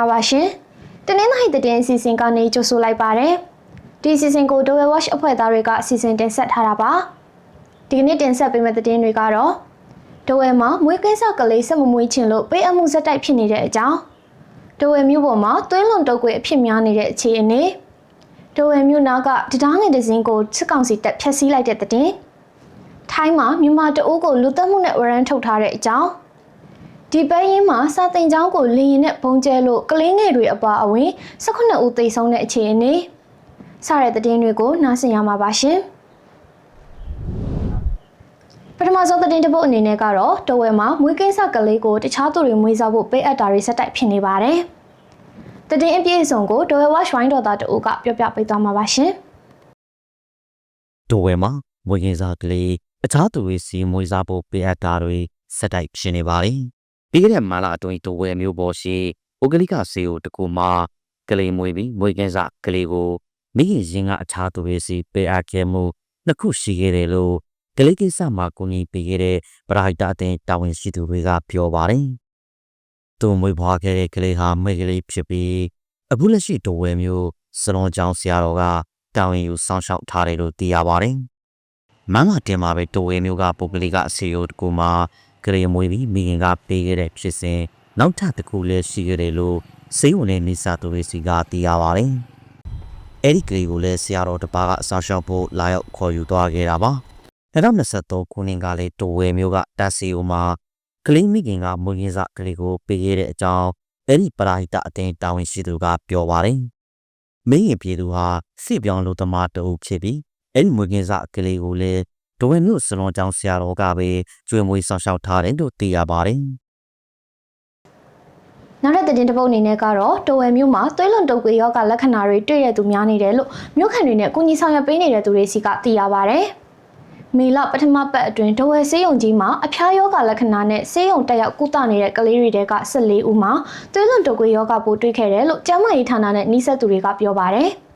္ဂလာပါရှင်။တနင်္လာရီသတင်းအစီအစဉ်ကနေကြိုဆိုလိုက်ပါရစေ။ဒီအစီအစဉ်ကို Dole Watch အဖွဲ့သားတွေကအစီအစဉ်တင်ဆက်ထားတာပါ။ဒီကနေ့တင်ဆက်ပေးမယ့်သတင်းတွေကတော့ Dole မှာမွေးကင်းစကလေးဆက်မမွေးချင်လို့ပေးအမှုဇက်တိုက်ဖြစ်နေတဲ့အကြောင်း Dole မြို့ပေါ်မှာသွေးလွန်တုပ်ကွေအဖြစ်များနေတဲ့အခြေအနေ။ Dole မြို့နာကတံတားငယ်တစ်စင်းကိုစစ်ကောင်စီတပ်ဖျက်ဆီးလိုက်တဲ့တဲ့တင်။ထိုင်းမှာမြန်မာတအုပ်ကိုလူသက်မှုနဲ့ဝရမ်းထုတ်ထားတဲ့အကြောင်း ဒီပန်းရင်းမှာစာတင်ကျောင်းကိုလေရင်နဲ့ဘုံကျဲလို့ကလေးငယ်တွေအပါအဝင်18ဦးသေဆုံးတဲ့အခြေအနေစတဲ့သတင်းတွေကိုနားဆင်ရမှာပါရှင်ပထမဆုံးသတင်းတစ်ပုဒ်အနေနဲ့ကတော့တဝဲမှာမွေးကိစ္စကလေးကိုတခြားသူတွေမွေးစားဖို့ပေးအပ်တာတွေဆက်တိုက်ဖြစ်နေပါတယ်တည်င်းအပြည့်အစုံကိုဒဝဲဝါရှိုင်းတော်သားတို့ကပြောပြပေးသွားမှာပါရှင်ဒိုဝဲမှာမွေးကင်းစားကလေးအခြားသူတွေစီမွေးစားဖို့ပေးအပ်တာတွေစက်တိုက်ဖြစ်နေပါလေ။ ပြီးခဲ့တဲ့မလာအတွင်းဒိုဝဲမျိုးပေါ်ရှိဩဂလိကဆေးကိုတကူမှာကလေးမွေးပြီးမွေးကင်းစားကလေးကိုမိခင်ရင်ကအခြားသူတွေစီပေးအပ်ခဲ့မှုနှစ်ခုရှိခဲ့တယ်လို့ကလေးကိစ္စမှာကိုကြီးပေးခဲ့တဲ့ပရိုက်တာအသင်းတာဝန်ရှိသူတွေကပြောပါတယ်။သူမွေးဖွားခဲ့တဲ့ကလေးဟာမိကလေးဖြစ်ပြီးအခုလက်ရှိဒိုဝဲမျိုးစလွန်ကျောင်းဆရာတော်ကတာဝန်ယူစောင့်ရှောက်ထားတယ်လို့သိရပါတယ်။မမတင်မှာပဲတိုဝဲမျိုးကပုဂ္ဂလိကအစီအရုပ်တကူမှာ ကလေးမွေးပြီးမိခင်ကပေးခဲ့တဲ့ဖြစ်စဉ်နောက်ထပ်တစ်ခုလည်းရှိခဲ့တယ်လို့စိတ်ဝင်တဲ့နေစာသူတွေစီကသိရပါတယ်။အဲ့ဒီကလေးကိုလည်းဆရာတော်တစ်ပါးကအစားရှောက်ဖို့လာရောက်ခေါ်ယူသွားခဲ့တာပါ။2023ခုနှစ်ကလည်းတိုဝဲမျိုးကတက်စီအိုမှာကလေးမိခင်ကမွေးကင်းစကလေးကိုပေးခဲ့တဲ့အကြောင်းအဲ့ဒီပရာဟိတအတင်းတာဝန်ရှိသူကပြောပါတယ်။မင်းရင်ပြည်သူဟာစစ်ပြောင်းလို့သမားတအုပ်ဖြစ်ပြီးအဲ့ဒီမွေးကင်းစကလေးကိုလည်း ဒဝဲမျိုးစလွန်ကျောင်းဆရာတော်ကပဲကျွေးမွေးဆောင်ရှောက်ထားတယ်လို့သိရပါတယ်နောက်တဲ့သတင်းတစ်ပုဒ်အနေနဲ့ကတော့တော်ဝယ်မြို့မှာသွေးလွန်တုပ်ကွေယောဂလက္ခဏာတွေတွေ့ရသူများနေတယ်လို့မြို့ခံတွေနဲ့ကုညီဆောင်ရွက်ပေးနေတဲ့သူတွေစီကသိရပါဗျ။မေလပထမပတ်အတွင်းတော်ဝယ်ဆေးရုံကြီးမှာအဖျားယောဂလက္ခဏာနဲ့ဆေးရုံတက်ရောက်ကုသနေတဲ့ကလေးတွေတဲက14ဦးမှာသွေးလွန်တုပ်ကွေယောဂပိုးတွေ့ခဲ့တယ်လို့ကျန်းမာရေးဌာနနဲ့နှိစက်သူတွေကပြောပါဗျ။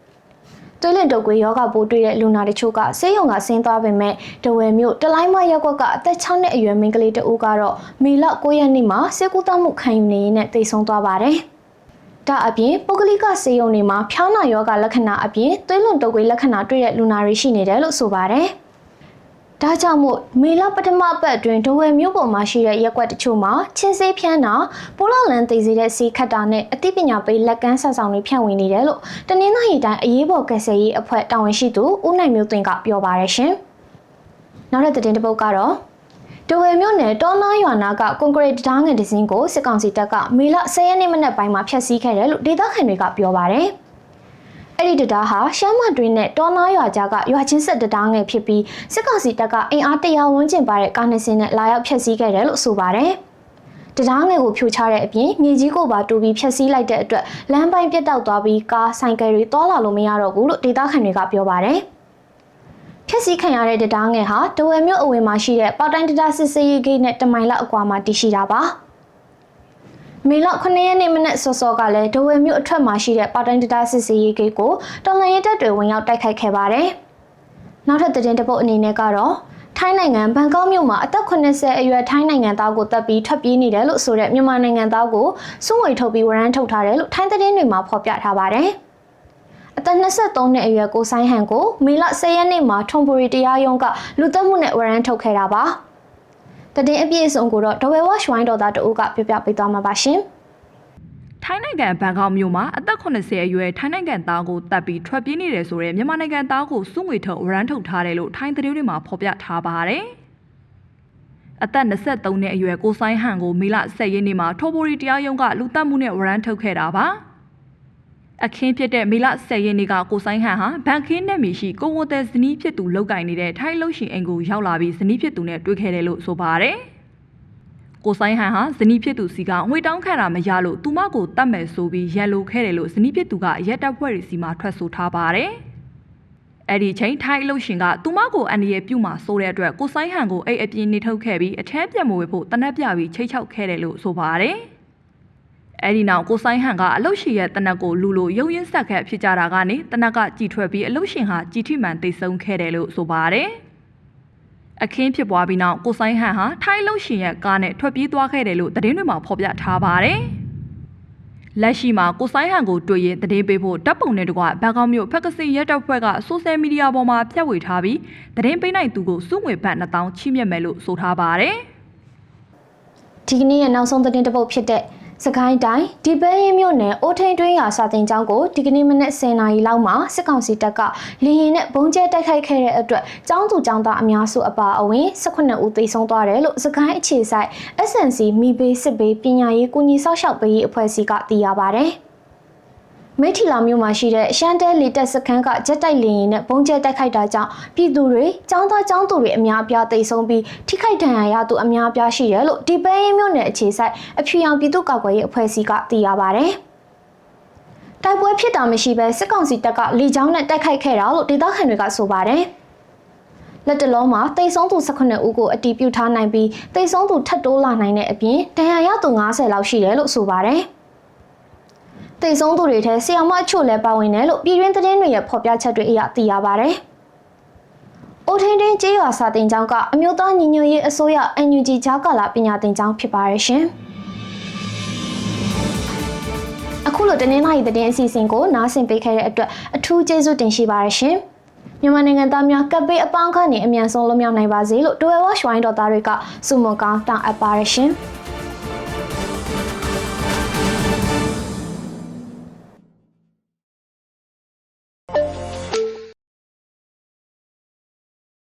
သွေးလွန်တုပ်ကွေယောဂပိုးတွေ့တဲ့လူနာတချို့ကဆေးရုံကဆင်းသွားပေမဲ့တဝယ်မြို့တလိုင်းမရက်ကွက်ကအသက်6နှစ်အရွယ်မိန်းကလေးတဦးကတော့မေလ9ရက်နေ့မှာဆေးကုသမှုခံယူနေရင်းနဲ့တိတ်ဆုံးသွားပါတယ်။ဒါအပြင်ပုဂ္ဂလိကဆေးရုံတွေမှာဖျောင်းနာယောဂလက္ခဏာအပြင်သွေးလွန်တုပ်ကွေးလက္ခဏာတွေ့တဲ့လူနာတွေရှိနေတယ်လို့ဆိုပါတယ်။ ဒါကြောင့်မို့မေလပထမပတ်အတွင်းဒဝယ်မြို့ပေါ်မှာရှိတဲ့ရက်ကွက်တချို့မှာချင်းစေးဖြန်းတာပိုးလလန်သိစေတဲ့စီးခတ်တာနဲ့အသိပညာပေးလက်ကမ်းဆက်ဆောင်တွေဖြန့်ဝေနေတယ်လို့တနင်္သာရီတိုင်းအရေးပေါ်ကယ်ဆယ်ရေးအဖွဲ့တာဝန်ရှိသူဦးနိုင်မျိုးသွင်းကပြောပါရရှင်။နောက်တဲ့သတင်းတစ်ပုဒ်ကတော့ဒဝယ်မြို့နယ်တောနာရွာနာကကွန်ကရစ်တားငယ်တစ်စင်းကိုစစ်ကောင်စီတပ်ကမေလ10ရက်နေ့မနက်ပိုင်းမှာဖျက်ဆီးခဲ့တယ်လို့ဒေသခံတွေကပြောပါတယ်။ အဲ့ဒီတရားဟာရှမ်းမတွင်းနဲ့တောနာရွာကြားကရွာချင်းဆက်တရားငယ်ဖြစ်ပြီးစစ်ကောင်စီတပ်ကအင်အားတရာဝန်းကျင်ပါတဲ့ကားနှစ်စင်းနဲ့လာရောက်ဖျက်ဆီးခဲ့တယ်လို့ဆိုပါတယ်။တရားငယ်ကိုဖြိုချတဲ့အပြင်မြေကြီးကိုပါတူပြီးဖျက်ဆီးလိုက်တဲ့အတွက်လမ်းပိုင်းပြတ်တောက်သွားပြီးကားဆိုင်ကယ်တွေတောလာလို့မရတော့ဘူးလို့ဒေသခံတွေကပြောပါတယ်။ဖျက်ဆီးခံရတဲ့တရားငယ်ဟာတဝယ်မြို့အဝင်မှာရှိတဲ့ပေါတိုင်းတရားစစ်စေးရေးဂိတ်နဲ့တမိုင်လောက်အကွာမှာတည်ရှိတာပါ။ မေလ9ရက်နေ့မနက်စောစောကလည်းဒဝယ်မြို့အထက်မှာရှိတဲ့ပါတိုင်းတတားစစ်စေးရေးဂိတ်ကိုတော်လှန်ရေးတပ်တွေဝင်ရောက်တိုက်ခိုက်ခဲ့ပါတယ်။နောက်ထပ်သတင်းတစ်ပုဒ်အနေနဲ့ကတော့ထိုင်းနိုင်ငံဘန်ကောက်မြို့မှာအသက်80အရွယ်ထိုင်းနိုင်ငံသားကိုတပ်ပြီးထွက်ပြေးနေတယ်လို့ဆိုတဲ့မြန်မာနိုင်ငံသားကိုစုငွေထုတ်ပြီးဝရမ်းထုတ်ထားတယ်လို့ထိုင်းသတင်းတွေမှာဖော်ပြထားပါတယ်။အသက်23နှစ်အရွယ်ကိုဆိုင်ဟန်ကိုမေလ10ရက်နေ့မှာထုံပူရီတရားရုံးကလူသက်မှုနဲ့ဝရမ်းထုတ်ခဲ့တာပါ။ တည်င်းအပြည့်အစုံကိုတော့ဒဝဲဝါရှ်ဝိုင်းတော်သားတအုပ်ကပြောပြပေးသွားမှာပါရှင်။ထိုင်းနိုင်ငံဘန်ကောက်မြို့မှာအသက်80အရွယ်ထိုင်းနိုင်ငံသားကိုတပ်ပြီးထွက်ပြေးနေတယ်ဆိုတဲ့မြန်မာနိုင်ငံသားကိုစုငွေထုတ်ဝရမ်းထုတ်ထားတယ်လို့ထိုင်းသတင်းတွေမှာဖော်ပြထားပါတယ်။အသက်23နှစ်အရွယ်ကိုဆိုင်ဟန်ကိုမေလ10ရက်နေ့မှာထိုဘိုရီတရားရုံးကလူတပ်မှုနဲ့ဝရမ်းထုတ်ခဲ့တာပါ။ အခင်းဖြစ်တဲ့မေလ10ရက်နေ့ကကိုဆိုင်ဟန်ဟာဘန်ခင်းနယ်မြေရှိကိုဝတ်တဲ့ဇနီးဖြစ်သူလောက်ကင်နေတဲ့ထိုင်းလုံရှင်အိမ်ကိုရောက်လာပြီးဇနီးဖြစ်သူနဲ့တွေ့ခဲ့တယ်လို့ဆိုပါတယ်။ကိုဆိုင်ဟန်ဟာဇနီးဖြစ်သူစီကငွေတောင်းခံတာမရလို့သူမကိုတတ်မယ်ဆိုပြီးရန်လိုခဲ့တယ်လို့ဇနီးဖြစ်သူကရက်တပ်ဖွဲ့တွေစီမှာထွက်ဆိုထားပါတယ်။အဲ့ဒီချိန်ထိုင်းအလုပ်ရှင်ကသူမကိုအန်ဒီရဲ့ပြုတ်မှာဆိုတဲ့အတွက်ကိုဆိုင်ဟန်ကိုအိတ်အပြင်းနေထုတ်ခဲ့ပြီးအထက်ပြတ်မဝေဖို့တနက်ပြပြီးချိတ်ချောက်ခဲ့တယ်လို့ဆိုပါတယ်။ အဲ့ဒီနောက်ကိုဆိုင်ဟန်ကအလုတ်ရှင်ရဲ့တနက်ကိုလူလိုရုံရင်းဆက်ခက်ဖြစ်ကြတာကနေတနက်ကကြည်ထွက်ပြီးအလုတ်ရှင်ဟာကြည်ထိမှန်တိတ်ဆုံးခဲ့တယ်လို့ဆိုပါတယ်။အခင်းဖြစ်ပွားပြီးနောက်ကိုဆိုင်ဟန်ဟာထိုင်းလုံရှင်ရဲ့ကားနဲ့ထွက်ပြေးသွားခဲ့တယ်လို့သတင်းတွေမှာဖော်ပြထားပါတယ်။လက်ရှိမှာကိုဆိုင်ဟန်ကိုတွေ့ရင်တည်ပေးဖို့တပ်ပုံနဲ့တကွဘန်ကောက်မြို့ဖက်ကစီရက်တပ်ဖွဲ့ကဆိုရှယ်မီဒီယာပေါ်မှာဖြန့်ဝေထားပြီးတည်ပေးနိုင်သူကိုစုငွေဘတ်2000ချိမြတ်မယ်လို့ဆိုထားပါတယ်။ဒီကနေ့ရဲ့နောက်ဆုံးသတင်းတစ်ပုဒ်ဖြစ်တဲ့ စကိုင်းတိုင်းဒီပဲရင်မြို့နယ်အိုထိန်တွင်းရာစာတင်ကျောင်းကိုဒီကနေ့မနက်10:00နာရီလောက်မှာစစ်ကောင်စီတပ်ကလေရင်နဲ့ဘုံကျဲတိုက်ခိုက်ခဲ့တဲ့အတွက်ကျောင်းသူကျောင်းသားအများစုအပါအဝင်18ဦးသေဆုံးသွားတယ်လို့စကိုင်းအခြေဆိုင် SNC မိဘေးစစ်ဘေးပညာရေးကူညီဆောက်ရှောက်ပေးရေးအဖွဲ့အစည်းကသိရပါဗျ။ မိထီလာမြို့မှာရှိတဲ့ရှမ်းတဲလီတက်စခန်းကဂျက်တိုက်လေရင်နဲ့ဘုံကျဲတိုက်ခိုက်တာကြောင့်ပြည်သူတွေចောင်းသားចောင်းသူတွေအများအပြားတိတ်ဆုံးပြီးထိခိုက်ဒဏ်ရာရသူအများအပြားရှိတယ်လို့ဒီပဲရင်မြို့နယ်အခြေစိုက်အဖြူရောင်ပြည်သူ့ကာကွယ်ရေးအဖွဲ့အစည်းကသိရပါဗျ။တိုက်ပွဲဖြစ်တာမရှိဘဲစစ်ကောင်စီတပ်ကလေကြောင်းနဲ့တိုက်ခိုက်ခဲ့တာလို့ဒေသခံတွေကဆိုပါတယ်။လက်တလုံးမှာတိတ်ဆုံးသူ18ဦးကိုအတီးပြုတ်ထားနိုင်ပြီးတိတ်ဆုံးသူထပ်တိုးလာနိုင်တဲ့အပြင်ဒဏ်ရာရသူ90လောက်ရှိတယ်လို့ဆိုပါတယ်။ တိတ်ဆုံးသူတွေထဲဆီယမအချို့လည်းပါဝင်တယ်လို့ပြည်တွင်းသတင်းတွေရဲ့ဖော်ပြချက်တွေအရသိရပါတယ်။အိုထင်းတင်းကျေးရွာစာတင်ကျောင်းကအမျိုးသားညီညွတ်ရေးအစိုးရ NUG ကြားကာလပညာသင်ကျောင်းဖြစ်ပါရဲ့ရှင်။အခုလိုတနင်္လာရီသတင်းအစီအစဉ်ကိုနားဆင်ပေးခဲ့တဲ့အတွက်အထူးကျေးဇူးတင်ရှိပါတယ်ရှင်။မြန်မာနိုင်ငံသားများကပ်ပေးအပေါင်းခန့်နေအမြန်ဆုံးလွတ်မြောက်နိုင်ပါစေလို့ Dual Watch Wine တော်သားတွေကစုမွန်ကောင်းတောင်းအပ်ပါရရှင်။